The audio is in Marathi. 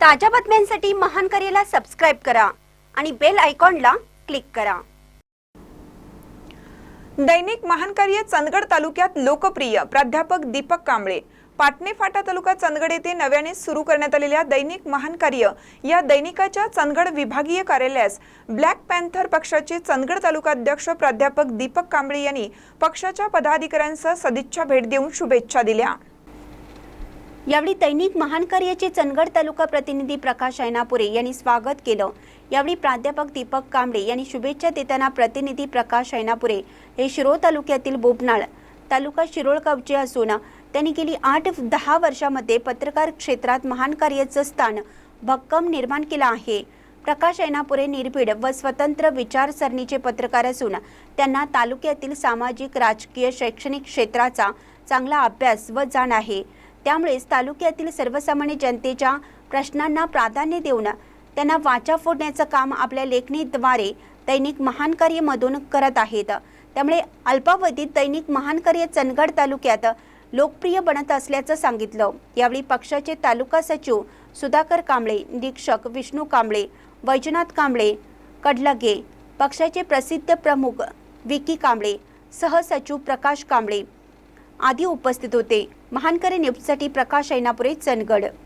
ताज्या बातम्यांसाठी महान करेला सबस्क्राईब करा आणि बेल आयकॉनला क्लिक करा. दैनिक महानकार्य चंदगड तालुक्यात लोकप्रिय प्राध्यापक दीपक कांबळे. पाटणे फाटा तालुका चंदगड येथे नव्याने सुरू करण्यात आलेल्या दैनिक महान कार्य या दैनिकाच्या चंदगड विभागीय कार्यालयास ब्लॅक पॅन्थर पक्षाचे चंदगड तालुका अध्यक्ष प्राध्यापक दीपक कांबळे यांनी पक्षाच्या पदाधिकाऱ्यांसह सदिच्छा भेट देऊन शुभेच्छा दिल्या. यावेळी दैनिक महान कार्याचे चंदगड तालुका प्रतिनिधी प्रकाश ऐनापुरे यांनी स्वागत केलं. यावेळी प्राध्यापक दीपक कांबळे यांनी शुभेच्छा देताना प्रतिनिधी प्रकाश ऐनापुरे हे शिरोळ तालुक्यातील बोबनाळ तालुका शिरोळ गावचे असून त्यांनी गेली आठ दहा वर्षामध्ये पत्रकार क्षेत्रात महान कार्याचं स्थान भक्कम निर्माण केलं आहे. प्रकाश ऐनापुरे निर्भीड व स्वतंत्र विचारसरणीचे पत्रकार असून त्यांना तालुक्यातील सामाजिक राजकीय शैक्षणिक क्षेत्राचा चांगला अभ्यास व जाण आहे. त्यामुळेच तालुक्यातील सर्वसामान्य जनतेच्या प्रश्नांना प्राधान्य देऊन त्यांना वाचा फोडण्याचं काम आपल्या लेखणीद्वारे दैनिक महान कार्यमधून करत आहेत. त्यामुळे अल्पावधीत दैनिक महान कार्य चंदगड तालुक्यात लोकप्रिय बनत असल्याचं सांगितलं. यावेळी पक्षाचे तालुका सचिव सुधाकर कांबळे निरीक्षक विष्णू कांबळे वैजनाथ कांबळे कडलगे पक्षाचे प्रसिद्ध प्रमुख विकी कांबळे सहसचिव प्रकाश कांबळे आदी उपस्थित होते. महानकरे न्यूजसाठी प्रकाश ऐनापुरे चंदगड